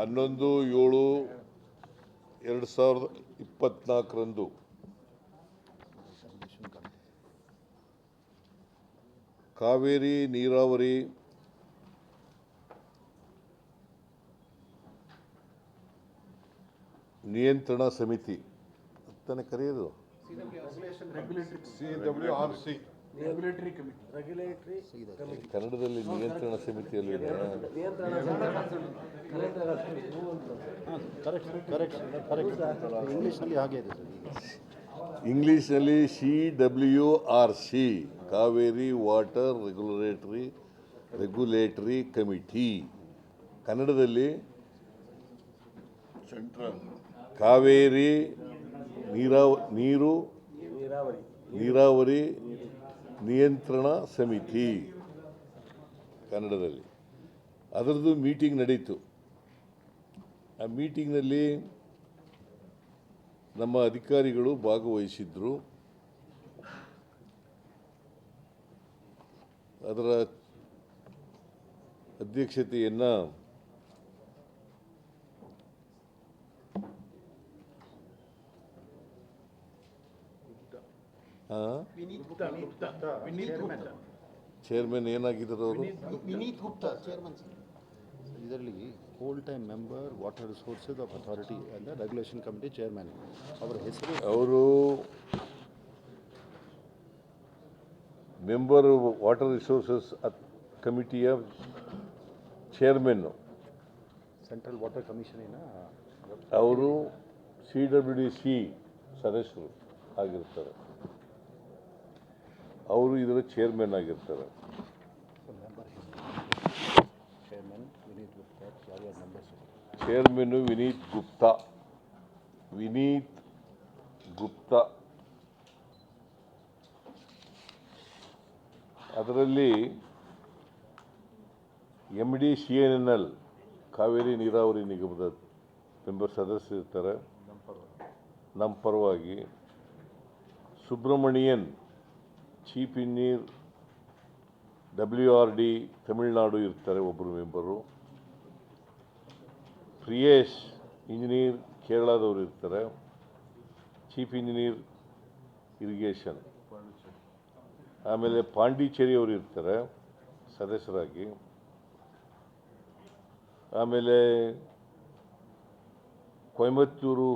ಹನ್ನೊಂದು ಏಳು ಎರಡು ಸಾವಿರದ ಇಪ್ಪತ್ನಾಲ್ಕರಂದು. ಕಾವೇರಿ ನೀರಾವರಿ ನಿಯಂತ್ರಣ ಸಮಿತಿ. ಕರೆಯೋದು. C W R C regulatory committee regulatory ಕನ್ನಡದಲ್ಲಿ ನಿಯಂತ್ರಣ ಸಮಿತಿಯಲ್ಲಿ ನಿಯಂತ್ರಣ ಕರೆಕ್ಟ್ ಕರೆಕ್ಟ್ ಕರೆಕ್ಟ್ ಇಂಗ್ಲೀಷ್ನಲ್ಲಿ ಹಾಗೆ ಇದೆ ಇಂಗ್ಲಿಷ್ನಲ್ಲಿ C W R C Kaveri water regulatory regulatory committee. ಕನ್ನಡದಲ್ಲಿ ಸೆಂಟ್ರಲ್. ಕಾವೇರಿ ನೀರಾವ ನೀರು ನೀರಾವರಿ. ನೀರಾವರಿ ನಿಯಂತ್ರಣ ಸಮಿತಿ ಕನ್ನಡದಲ್ಲಿ. ಅದರದ್ದು ಮೀಟಿಂಗ್ ನಡೀತು. ಆ ಮೀಟಿಂಗ್ನಲ್ಲಿ ನಮ್ಮ ಅಧಿಕಾರಿಗಳು ಭಾಗವಹಿಸಿದ್ರು. ಅದರ ಅಧ್ಯಕ್ಷತೆಯನ್ನು ಹಾಂ ಚೇರ್ಮನ್ ಏನಾಗಿದ್ದಾರೆ ಅವರು? ವಿನೀತ್ ಗುಪ್ತಾ. ಚೇರ್ಮನ್ ಇದರಲ್ಲಿ whole time member water resources of authority and regulation committee chairman ಅವರ ಹೆಸರು? ಅವರು ಮೆಂಬರ್ ವಾಟರ್ ರಿಸೋರ್ಸಸ್ ಕಮಿಟಿಯ ಚೇರ್ಮನ್ನು ಸೆಂಟ್ರಲ್ ವಾಟರ್ ಕಮಿಷನಿನ ಅವರು ಸಿ ಡಬ್ಲ್ಯೂ ಡಿ ಸಿ ಸದಸ್ಯರು ಆಗಿರ್ತಾರೆ. ಅವರು ಇದರ ಚೇರ್ಮನ್ ಆಗಿರ್ತಾರೆ. ಚೇರ್ಮನ್ ವಿನೀತ್ ಗುಪ್ತಾ ಚೇರ್ಮನ್ನು ವಿನೀತ್ ಗುಪ್ತಾ ವಿನೀತ್ ಗುಪ್ತಾ ಅದರಲ್ಲಿ M D C N N L Kaveri ನೀರಾವರಿ ನಿಗಮದ ಮೆಂಬರ್ ಸದಸ್ಯರಿರ್ತಾರೆ. ನಮ್ಮ ಪರವಾಗಿ. Subramanian chief engineer W R D Tamil Nadu ಇರ್ತಾರೆ ಒಬ್ಬರು ಮೆಂಬರು ಪ್ರಿಯೇಶ್ ಇಂಜಿನಿಯರ್ ಕೇರಳದವರು ಇರ್ತಾರೆ ಚೀಫ್ ಇಂಜಿನಿಯರ್ ಇರಿಗೇಷನ್ ಆಮೇಲೆ ಪಾಂಡಿಚೇರಿ ಅವರು ಇರ್ತಾರೆ ಸದಸ್ಯರಾಗಿ ಆಮೇಲೆ ಕೊಯಮತ್ತೂರು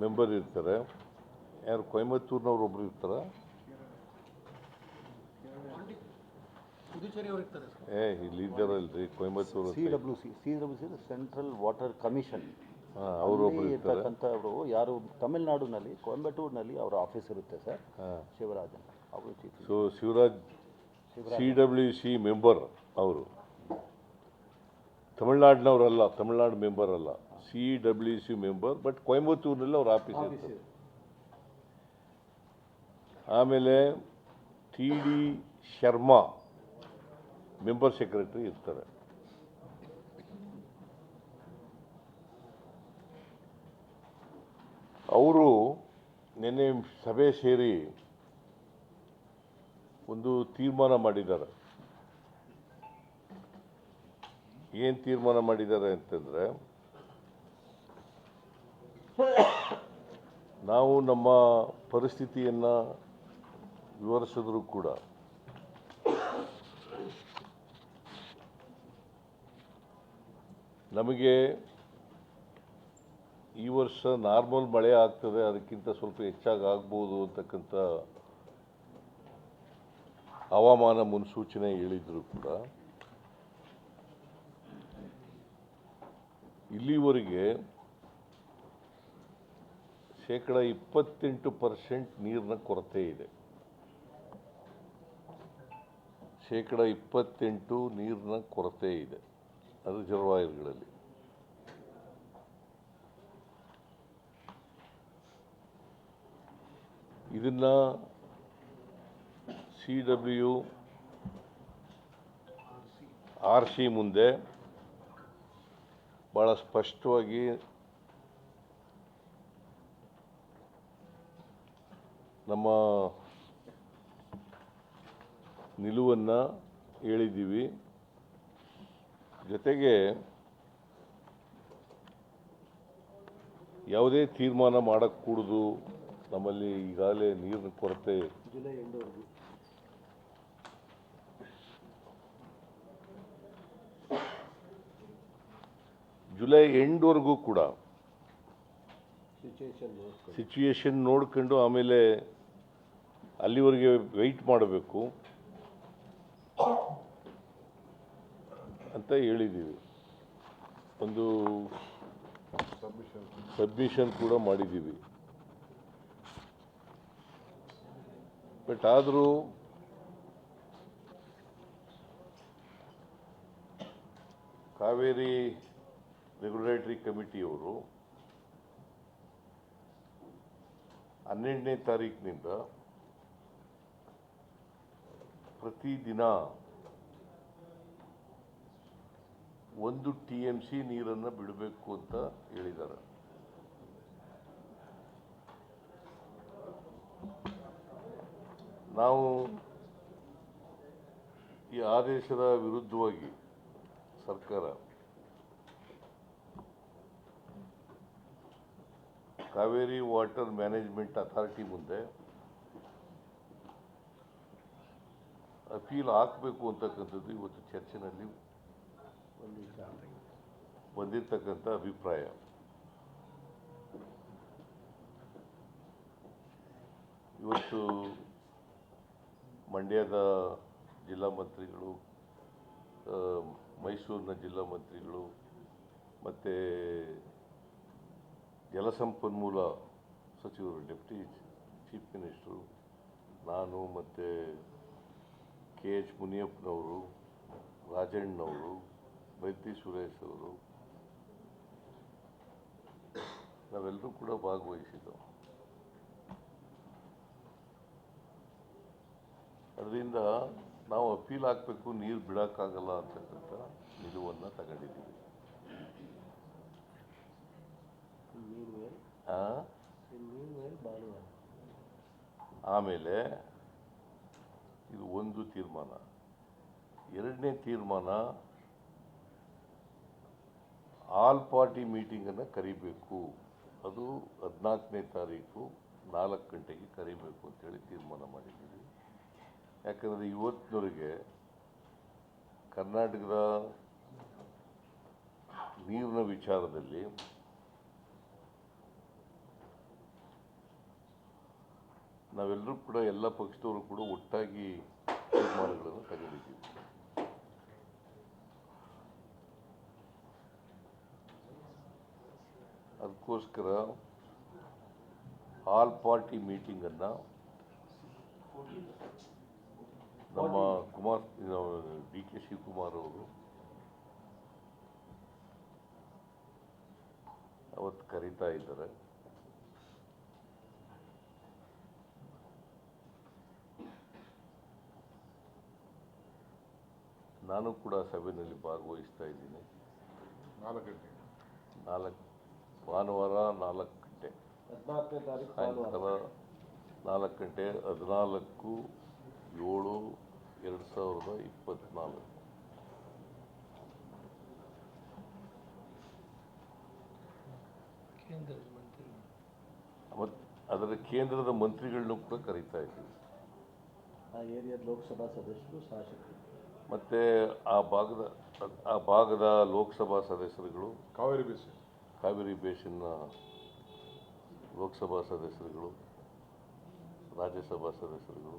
ಮೆಂಬರ್ ಇರ್ತಾರೆ ಯಾರು ಕೊಯಮತ್ತೂರಿನವ್ರು ಒಬ್ರು ಇರ್ತಾರ? ಏ ಇಲ್ಲಿ ಇದ್ದಾರಲ್ರಿ Coimbatore C W C C W C central water commission. ಹಾಂ ಅವರು ಒಬ್ರು ಇರ್ತಾರೆ. ಇರ್ತಕ್ಕಂಥವರು ಯಾರು ತಮಿಳ್ನಾಡಿನಲ್ಲಿ ಕೊಯಂಬತ್ತೂರಿನಲ್ಲಿ ಅವರ ಆಫೀಸ್ ಇರುತ್ತೆ ಸರ್. ಶಿವರಾಜನ್ ಅವರು chief so Shivaraj C W C member ಅವರು. ತಮಿಳ್ನಾಡಿನವರಲ್ಲ ತಮಿಳ್ನಾಡು ಮೆಂಬರ್ ಅಲ್ಲ. C W C member but ಕೊಯಂಬತ್ತೂರಿನಲ್ಲಿ ಅವ್ರ ಆಫೀಸ್ ಇರ್ತದೆ ಆಮೇಲೆ T D Sharma member secretary ಇರ್ತಾರೆ. ಅವರು ನಿನ್ನೆ ಸಭೆ ಸೇರಿ ಒಂದು ತೀರ್ಮಾನ ಮಾಡಿದ್ದಾರೆ. ಏನು ತೀರ್ಮಾನ ಮಾಡಿದ್ದಾರೆ ಅಂತಂದರೆ, ನಾವು ನಮ್ಮ ಪರಿಸ್ಥಿತಿಯನ್ನು ವಿವರಿಸಿದ್ರು ಕೂಡ ನಮಗೆ ಈ ವರ್ಷ ನಾರ್ಮಲ್ ಮಳೆ ಆಗ್ತದೆ, ಅದಕ್ಕಿಂತ ಸ್ವಲ್ಪ ಹೆಚ್ಚಾಗಿ ಆಗ್ಬೋದು ಅಂತಕ್ಕಂಥ ಹವಾಮಾನ ಮುನ್ಸೂಚನೆ ಹೇಳಿದ್ರು ಕೂಡ. ಇಲ್ಲಿವರೆಗೆ ಶೇಕಡ ಇಪ್ಪತ್ತೆಂಟು ಪರ್ಸೆಂಟ್ ನೀರಿನ ಕೊರತೆ ಇದೆ. ಶೇಕಡ ಇಪ್ಪತ್ತೆಂಟು ನೀರಿನ ಕೊರತೆ ಇದೆ. ಅದು ರಿಸರ್ವಾಯರ್ಗಳಲ್ಲಿ ಇದನ್ನು ಸಿ ಡಬ್ಲ್ಯೂ ಆರ್ ಸಿ ಮುಂದೆ ಭಾಳ ಸ್ಪಷ್ಟವಾಗಿ ನಮ್ಮ ನಿಲುವನ್ನು ಹೇಳಿದ್ದೀವಿ. ಜೊತೆಗೆ ಯಾವುದೇ ತೀರ್ಮಾನ ಮಾಡಕ್ಕೂಡುದು ನಮ್ಮಲ್ಲಿ ಈಗಾಗಲೇ ನೀರಿನ ಕೊರತೆ. ಜುಲೈ ಎಂಡ್ವರೆಗೂ ಕೂಡ ಸಿಚುಯೇಷನ್ ನೋಡ್ಕೊಂಡು. ಆಮೇಲೆ ಅಲ್ಲಿವರೆಗೆ ವೆಯ್ಟ್ ಮಾಡಬೇಕು. ಅಂತ ಹೇಳಿದ್ದೀವಿ ಒಂದು. ಸಬ್ಮಿಷನ್ ಕೂಡ ಮಾಡಿದ್ದೀವಿ ಬಟ್ ಆದರೂ ಕಾವೇರಿ ರೆಗ್ಯುಲೇಟರಿ ಕಮಿಟಿಯವರು ಹನ್ನೆರಡನೇ ತಾರೀಕಿನಿಂದ ಪ್ರತಿದಿನ ಒಂದು ಟಿ ಎಂ ಸಿ ನೀರನ್ನು ಬಿಡಬೇಕು ಅಂತ ಹೇಳಿದ್ದಾರೆ. ನಾವು ಈ ಆದೇಶದ ವಿರುದ್ಧವಾಗಿ ಸರ್ಕಾರ ಕಾವೇರಿ ವಾಟರ್ ಮ್ಯಾನೇಜ್ಮೆಂಟ್ ಅಥಾರಿಟಿ ಮುಂದೆ ಅಪೀಲ್ ಹಾಕಬೇಕು ಅಂತಕ್ಕಂಥದ್ದು ಇವತ್ತು ಚರ್ಚೆನಲ್ಲಿ ಬಂದಿರತಕ್ಕಂಥ ಅಭಿಪ್ರಾಯ. ಇವತ್ತು ಮಂಡ್ಯದ ಜಿಲ್ಲಾ ಮಂತ್ರಿಗಳು ಮೈಸೂರಿನ ಜಿಲ್ಲಾ ಮಂತ್ರಿಗಳು ಮತ್ತು ಜಲಸಂಪನ್ಮೂಲ ಸಚಿವರು, ಡೆಪ್ಟಿ ಚೀಫ್ ಮಿನಿಸ್ಟ್ರು, ನಾನು ಮತ್ತು ಕೆ ಎಚ್ ಮುನಿಯಪ್ಪನವರು ರಾಜಣ್ಣವರು ಬೈತಿ ಸುರೇಶ್ ಅವರು ನಾವೆಲ್ಲರೂ ಕೂಡ ಭಾಗವಹಿಸಿದ್ದೆವು. ಅದರಿಂದ ನಾವು ಅಪೀಲ್ ಹಾಕಬೇಕು ನೀರು ಬಿಡೋಕ್ಕಾಗಲ್ಲ ಅಂತಕ್ಕಂಥ ನಿಲುವನ್ನು ತಗೊಂಡಿದ್ದೀವಿ. ಆಮೇಲೆ ಒಂದು ತೀರ್ಮಾನ. ಎರಡನೇ ತೀರ್ಮಾನ, ಆಲ್ ಪಾರ್ಟಿ ಮೀಟಿಂಗನ್ನು ಕರಿಬೇಕು. ಅದು ಹದಿನಾಲ್ಕನೇ ತಾರೀಕು ನಾಲ್ಕು ಗಂಟೆಗೆ ಕರಿಬೇಕು ಅಂತೇಳಿ ತೀರ್ಮಾನ ಮಾಡಿದ್ದೀವಿ. ಯಾಕಂದರೆ ಇವತ್ತಿನವರೆಗೆ ಕರ್ನಾಟಕದ ನೀರಿನ ವಿಚಾರದಲ್ಲಿ ನಾವೆಲ್ಲರೂ ಕೂಡ ಎಲ್ಲ ಪಕ್ಷದವರು ಕೂಡ ಒಟ್ಟಾಗಿ ತೀರ್ಮಾನಗಳನ್ನು ಕೈಗೊಂಡಿದ್ದೀವಿ. ಅದಕ್ಕೋಸ್ಕರ ಆಲ್ ಪಾರ್ಟಿ ಮೀಟಿಂಗನ್ನು ನಮ್ಮ ಕುಮಾರ್ ಡಿ ಕೆ ಶಿವಕುಮಾರ್ ಅವರು ಅವತ್ತು ಕರೀತಾ ಇದ್ದಾರೆ. ನಾನು ಕೂಡ ಸಭೆಯಲ್ಲಿ ಭಾಗವಹಿಸ್ತಾ ಇದ್ದೀನಿ. ನಾಲ್ಕು ಗಂಟೆ ನಾಲ್ಕು ಭಾನುವಾರ ನಾಲ್ಕು ಗಂಟೆ. ಹದಿನಾಲ್ಕನೇ ತಾರೀಕು ಭಾನುವಾರ. ಸಾಯಂಕಾಲ ನಾಲ್ಕು ಗಂಟೆ ಹದಿನಾಲ್ಕು ಏಳು ಎರಡು ಸಾವಿರದ ಇಪ್ಪತ್ತ್ನಾಲ್ಕು ಮತ್ತು ಅದರ ಕೇಂದ್ರದ ಮಂತ್ರಿಗಳನ್ನೂ ಕೂಡ ಕರೀತಾ ಇದ್ದೀವಿ ಆ ಏರಿಯಾದ ಲೋಕಸಭಾ ಸದಸ್ಯರು ಶಾಸಕರು. ಮತ್ತು ಆ ಭಾಗದ ಆ ಭಾಗದ ಲೋಕಸಭಾ ಸದಸ್ಯರುಗಳು ಕಾವೇರಿ ಬೇಸಿನ್ ಕಾವೇರಿ ಬೇಸಿನ ಲೋಕಸಭಾ ಸದಸ್ಯರುಗಳು ರಾಜ್ಯಸಭಾ ಸದಸ್ಯರುಗಳು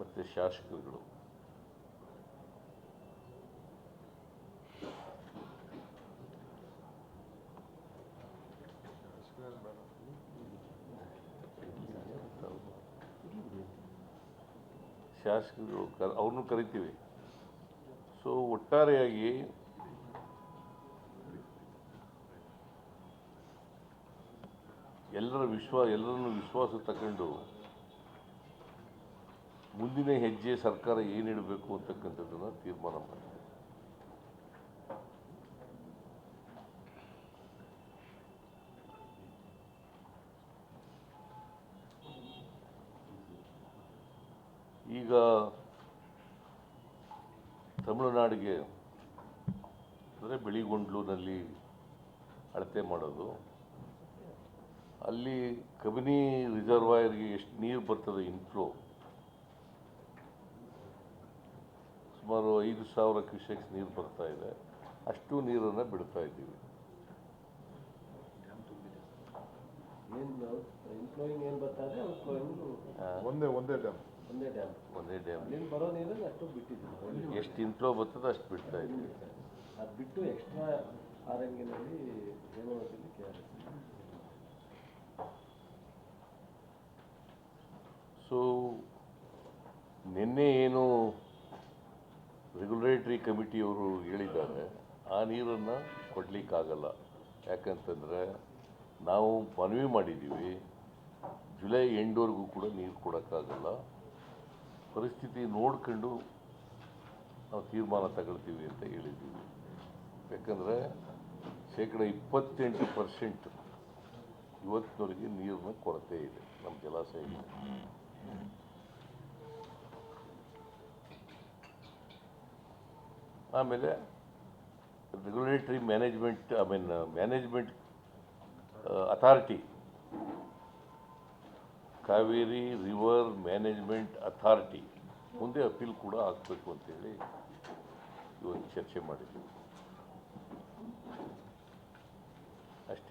ಮತ್ತು ಶಾಸಕರುಗಳು. ಶಾಸಕರು ಕ ಅವ್ರನ್ನೂ ಕರಿತೀವಿ. ಸೊ ಒಟ್ಟಾರೆಯಾಗಿ ಎಲ್ಲರ ವಿಶ್ವ, ಎಲ್ಲರನ್ನು ವಿಶ್ವಾಸ ತಗೊಂಡು ಮುಂದಿನ ಹೆಜ್ಜೆ ಸರ್ಕಾರ ಏನಿಡಬೇಕು ಅಂತಕ್ಕಂಥದ್ದನ್ನು ತೀರ್ಮಾನ ಮಾಡಿ ಈಗ ತಮಿಳುನಾಡಿಗೆ ಅಂದರೆ ಬಿಳಿಗುಂಡ್ಲುನಲ್ಲಿ ಅಳತೆ ಮಾಡೋದು. ಅಲ್ಲಿ ಕಬಿನಿ ರಿಸರ್ವಾಯರ್ಗೆ ಎಷ್ಟು ನೀರು ಬರ್ತದೆ ಇನ್ಫ್ಲೋ ಸುಮಾರು ಐದು ಸಾವಿರ ಕ್ಯೂಸೆಕ್ಸ್ ನೀರು ಬರ್ತಾ ಇದೆ. ಅಷ್ಟು ನೀರನ್ನು ಬಿಡ್ತಾ ಇದ್ದೀವಿ. ಒಂದೇ ಒಂದೇ ಡ್ಯಾಮ್ ಒಂದೇ ಡ್ಯಾಮ್ ಒಂದೇ ಡ್ಯಾಮ್ ಅಲ್ಲಿಂದ ಬರೋ ನೀರನ್ನು ಅಷ್ಟು ಬಿಟ್ಟಿದ್ದೀವಿ ಎಷ್ಟು ಇನ್ಫ್ಲೋ ಬರ್ತದೆ ಅಷ್ಟು ಬಿಡ್ತಾ ಇದ್ದೀವಿ ಅದು ಬಿಟ್ಟು ಎಕ್ಸ್ಟ್ರಾ ಆರಂಗಿನಲ್ಲಿ ಕೆ ಆರ್ ಸೊ ನಿನ್ನೆ ಏನು ರೆಗ್ಯುಲೇಟರಿ ಕಮಿಟಿಯವರು ಹೇಳಿದ್ದಾರೆ ಆ ನೀರನ್ನು ಕೊಡಲಿಕ್ಕಾಗಲ್ಲ. ಯಾಕಂತಂದರೆ ನಾವು ಮನವಿ ಮಾಡಿದ್ದೀವಿ ಜುಲೈ ಎಂಡ್ವರೆಗೂ ಕೂಡ ನೀರು ಕೊಡೋಕ್ಕಾಗಲ್ಲ. ಪರಿಸ್ಥಿತಿ ನೋಡ್ಕೊಂಡು ನಾವು ತೀರ್ಮಾನ ತಗೊಳ್ತೀವಿ ಅಂತ ಹೇಳಿದ್ದೀವಿ. ಯಾಕಂದರೆ ಶೇಕಡ ಇಪ್ಪತ್ತೆಂಟು ಪರ್ಸೆಂಟ್ ಇವತ್ತಿನವರೆಗೆ ನೀರಿನ ಕೊರತೆ ಇದೆ, ನಮ್ಮ ಜಲಾಶಯ ಆಮೇಲೆ regulatory management I mean management authority Kaveri river management authority ಮುಂದೆ ಅಪೀಲ್ ಕೂಡ ಆಗಬೇಕು ಅಂತೇಳಿ ಇವತ್ತು ಚರ್ಚೆ ಮಾಡಿದ್ದೀವಿ. ಅಷ್ಟೇ.